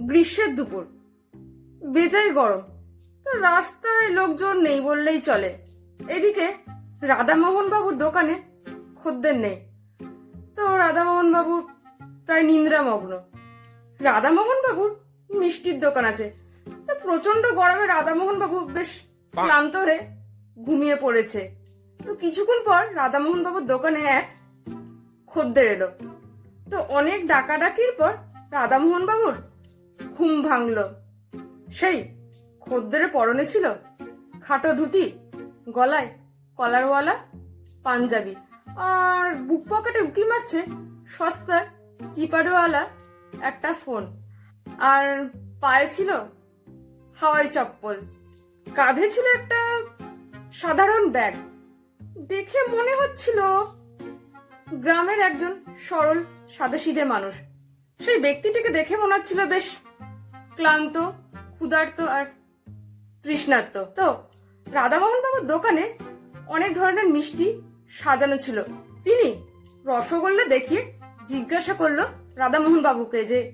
গ্রীষ্মের দুপুর। বেজায় গরম। তো রাস্তায় লোকজন নেই বললেই চলে। এদিকে রাধামোহন বাবুর দোকানে খদ্দের নেই। তো রাধামোহন বাবু প্রায় নিন্দ্রামগ্ন। রাধামোহন বাবুর মিষ্টির দোকান আছে। তো প্রচণ্ড গরমে রাধামোহন বাবু বেশ ক্লান্ত হয়ে ঘুমিয়ে পড়েছে। তো কিছুক্ষণ পর রাধামোহন বাবুর দোকানে এক খদ্দের এলো। তো অনেক ডাকাডাকির পর রাধামোহন বাবুর ঘুম ভাঙলো। সেই খদ্দের পরনে ছিল খাটো ধুতি, গলায় কলারওয়ালা পাঞ্জাবি। আর বুক পকেটে উকি মারছে সস্তার কিপ্যাডওয়ালা একটা ফোন। আর পায়ে ছিল হাওয়াই চপ্পল। কাঁধে ছিল একটা সাধারণ ব্যাগ। দেখে মনে হচ্ছিল গ্রামের একজন সরল সাদাসিধে মানুষ। সেই ব্যক্তিটিকে দেখে মনে হচ্ছিল বেশ ক্লান্ত, ক্ষুধার্ত আর তৃষ্ণার্ত। তো রাধামোহন বাবুর দোকানে অনেক ধরনের মিষ্টি সাজানো ছিল। তিনি রসগোল্লা দেখিয়ে জিজ্ঞাসা করল রাধামোহন বাবুকে যে,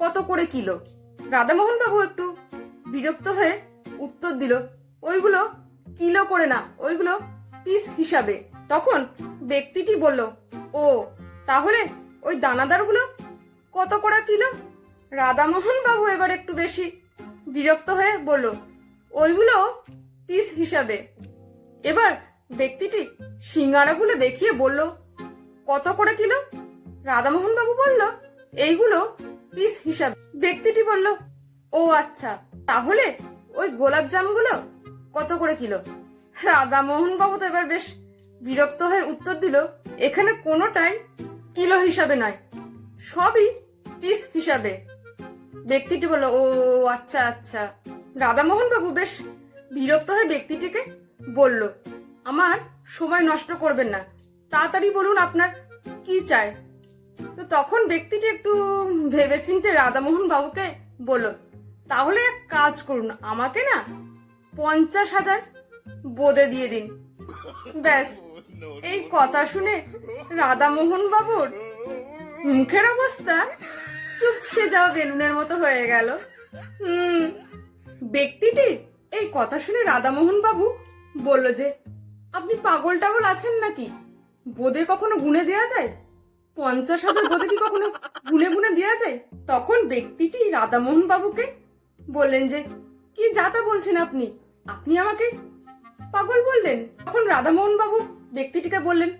কত করে কিলো? রাধামোহন বাবু একটু বিরক্ত হয়ে উত্তর দিল, ওইগুলো কিলো করে না, ওইগুলো পিস হিসাবে। তখন ব্যক্তিটি বলল, ও, তাহলে ওই দানাদারগুলো কত করে কিলো? রাধামোহন বাবু এবার একটু বেশি বিরক্ত হয়ে বলল, ওইগুলো পিস হিসাবে। এবার ব্যক্তিটি সিঙ্গারাগুলো দেখিয়ে বলল, কত করে কিলো? রাধামোহন বাবু বলল, এইগুলো পিস হিসাবে। ব্যক্তিটি বলল, ও আচ্ছা তাহলে ওই গোলাপ জামগুলো কত করে কিলো? রাধামোহন বাবু তো এবার বেশ বিরক্ত হয়ে উত্তর দিল, এখানে কোনোটাই কিলো হিসাবে নয়, সবই পিস হিসাবে। ব্যক্তিটি বলল, ও আচ্ছা আচ্ছা। রাধামোহন বাবু বেশ বিরক্ত হয়ে ব্যক্তিটিকে বলল, আমার সময় নষ্ট করবেন না, তাড়াতাড়ি বলুন আপনার কি চাই? তো তখন ব্যক্তিটি একটু ভেবেচিন্তে রাধামোহন বাবুকে বলল, তাহলে এক কাজ করুন, আমাকে না পঞ্চাশ হাজার বোদে দিয়ে দিন। ব্যাস, এই কথা শুনে রাধামোহন বাবুর মুখের অবস্থা চুপসে যাওয়া বেলুনের মতো হয়ে গেল। হুম ব্যক্তিটির এই কথা শুনে রাধামোহন বাবু বলল যে, আপনি পাগল টাগল আছেন নাকি? বোধে কখনো গুনে দেওয়া যায়? পঞ্চাশ হাজার বোধে কি কখনো গুনে গুনে দেওয়া যায়? তখন ব্যক্তিটি রাধামোহন বাবুকে বললেন যে, কি যাতা বলছেন আপনি? আপনি আমাকে পাগল বললেন? তখন রাধামোহন বাবু ব্যক্তিটিকে বললেন,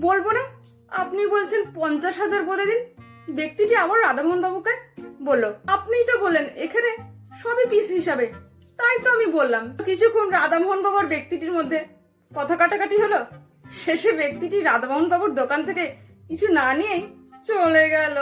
বলব না, আপনি বলছেন পঞ্চাশ হাজার বলে দিন ব্যক্তিটি আবার রাধামোহন বাবুকে বলল, আপনিই তো বলেন এখানে সবই পিস হিসাবে। তাই তো আমি বললাম। কিছুক্ষণ রাধামোহন বাবুর ব্যক্তিটির মধ্যে কথা কাটাকাটি হলো। শেষে ব্যক্তিটি রাধামোহন বাবুর দোকান থেকে কিছু না নিয়েই চলে গেল।